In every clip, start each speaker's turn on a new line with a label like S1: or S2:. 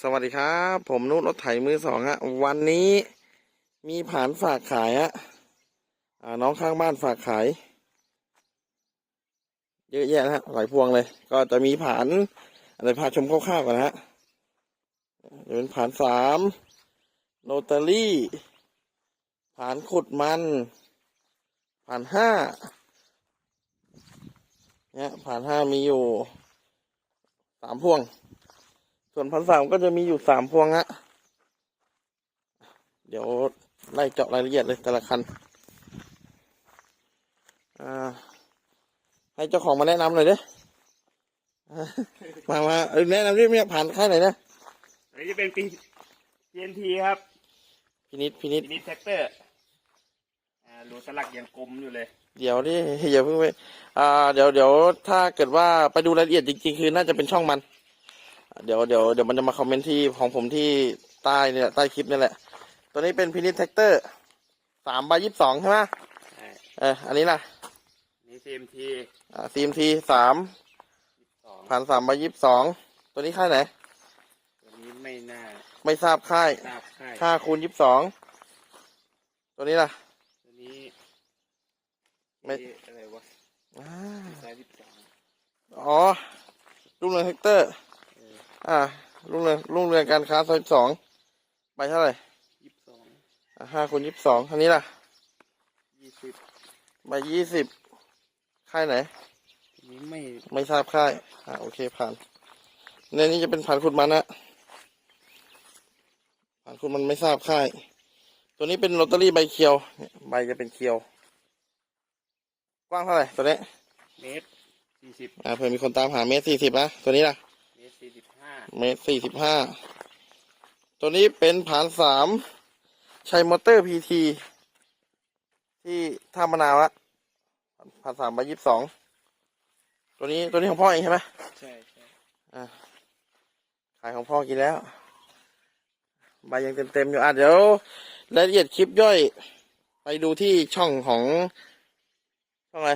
S1: สวัสดีครับ ผมนุชรถไถมือสองฮะ วันนี้มีผานฝากขายฮะอ่าน้องข้างบ้านฝากขาย เยอะแยะนะฮะหลายพวงเลย ก็จะมีผานอะไรพาชมคร่าวๆก่อนนะฮะเดี๋ยวเป็นผานสามโนตารี่ ผานขุดมัน ผานห้าเนี่ยผานห้ามีอยู่สามพวง ส่วนพันสามก็จะมีอยู่สามพวงฮะเดี๋ยวไล่เจาะรายละเอียดเลยแต่ละคันอ่าให้เจ้าของมาแนะนำหน่อยเด้อ่ามามาเออแนะนำที่เนี่ยผ่านค่ายไหนนะ
S2: อันนี้จะเป็นปี TNT ครับ
S1: พินิษพินิษ
S2: มินิแท็กเตอร์อ่ารูสลักยังกลมอยู่เลย
S1: เดี๋ยวนี่อย่าเพิ่งไปอ่าเดี๋ยวเดี๋ยวถ้าเกิดว่าไปดูรายละเอียดจริงๆ คือน่าจะเป็นช่องมัน เดี๋ยวเดี๋ยวเดี๋ยวมันจะมาคอมเมนต์ที่ของผมที่ใต้เนี่ยใต้คลิปนี่แหละ ตัวนี้เป็นพินิษแท็กเตอร์สามใบยี่สิบสองใช่ไหม
S2: ใช่
S1: เอออันนี้ล่ะ
S2: นี่ CMT
S1: อ่า CMT สาม
S2: สอง
S1: ผ่านสามใบยี่สิบสองตัวนี้ค่ายไหน
S2: ตัวนี้ไม่น่า
S1: ไม่ทราบค่าย
S2: ทราบค่าย
S1: ค่าคูณยี่สิบสองตัวนี้ล่ะ
S2: ตัวนี้
S1: ไม่
S2: เอ๊ะอะไรวะ
S1: อ่า
S2: สายสิบสอง
S1: อ๋อรุ่งเรืองแท็กเตอร์
S2: เออ
S1: อ่ารุ่งเรืองรุ่งเรืองการค้าซอยสองใบเท่าไหร่
S2: ยี่สิบสอง
S1: อ่าห้าคูณยี่สิบสองอันนี้ล่ะ
S2: ยี่สิบ
S1: ใบยี่สิบค่ายไหน
S2: ตัวนี้ไม่
S1: ไม่ทราบค่าย อ่าโอเคผ่านในนี้จะเป็นผ่านคุณมันนะผ่านคุณมันไม่ทราบค่าย ตัวนี้เป็นลอตเตอรี่ใบเคียวเนี่ยใบจะเป็นเคียว กว้างเท่าไหร่ตัวนี้
S2: เมตรสี่สิบ
S1: อ่าเผื่อมีคนตามหาเมตรสี่สิบนะตัวนี้ล่ะ
S2: เมตร สี่สิบห้า
S1: เมตรสี่สิบห้าตัวนี้เป็นผ่านสามใช้มอเตอร์พีทีที่ท่ามะนาวละผ่านสามใบยี่สิบสองตัวนี้ตัวนี้ของพ่อเองใช่ไหม
S2: ใช่ใช่
S1: อ่าขายของพ่อกินแล้วใบยังเต็มๆอยู่อะเดี๋ยวรายละเอียดคลิปย่อย ไปดูที่ช่องของช่องอะไร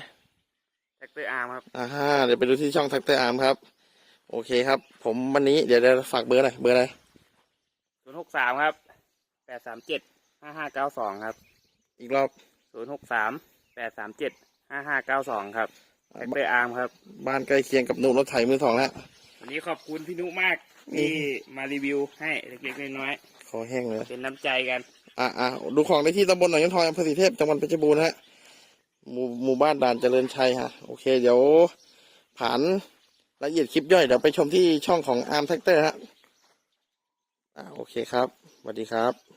S2: แท็กเตอร์อาร์มครับ
S1: อ่าฮะเดี๋ยวไปดูที่ช่องแท็กเตอร์อาร์มครับ โอเคครับ ผมวันนี้เดี๋ยวจะฝากเบอร์หน่อยเบอร์อะไร
S2: ศูนย์หกสามครับแปดสามเจ็ดห้าห้าเก้าสองครับ
S1: อีกรอบ
S2: ศูนย์หกสามแปดสามเจ็ดห้าห้าเก้าสองครับแท็กเตอร์อาร์มครับ
S1: บ้านใกล้เคียงกับหนุ่มรถไถมือสองแล้ว
S2: วันนี้ขอบคุณพี่นุมาก
S1: นี่
S2: ที่มารีวิวให้เล็กๆน้อย
S1: คอแห้งเลย
S2: ๆเป็นน้ำใจกัน
S1: อะอะดูของได้ที่ตำบลหนองยันทอยอำเภอสีเทพจังหวัดเพชรบูรณ์นะฮะหมู่หมู่บ้านด่านเจริญชัยฮะ โอเค เดี๋ยว ผ่าน รายละเอียดคลิปย่อยเดี๋ยวไปชมที่ช่องของอาร์มแท็กเตอร์ฮะอ่าโอเคครับสวัสดีครับ